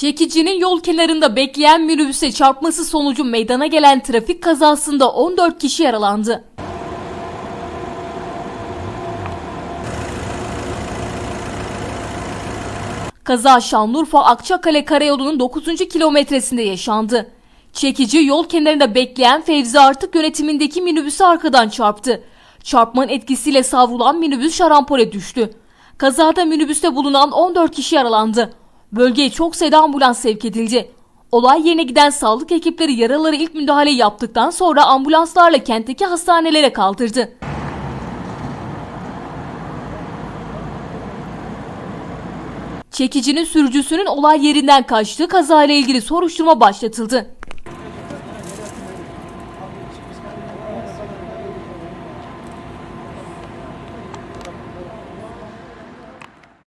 Çekicinin yol kenarında bekleyen minibüse çarpması sonucu meydana gelen trafik kazasında 14 kişi yaralandı. Kaza Şanlıurfa Akçakale Karayolu'nun 9. kilometresinde yaşandı. Çekici yol kenarında bekleyen Fevzi Artık yönetimindeki minibüsü arkadan çarptı. Çarpmanın etkisiyle savrulan minibüs şarampole düştü. Kazada minibüste bulunan 14 kişi yaralandı. Bölgeye çok sayıda ambulans sevk edildi. Olay yerine giden sağlık ekipleri yaraları ilk müdahale yaptıktan sonra ambulanslarla kentteki hastanelere kaldırdı. Çekicinin sürücüsünün olay yerinden kaçtığı kazayla ilgili soruşturma başlatıldı.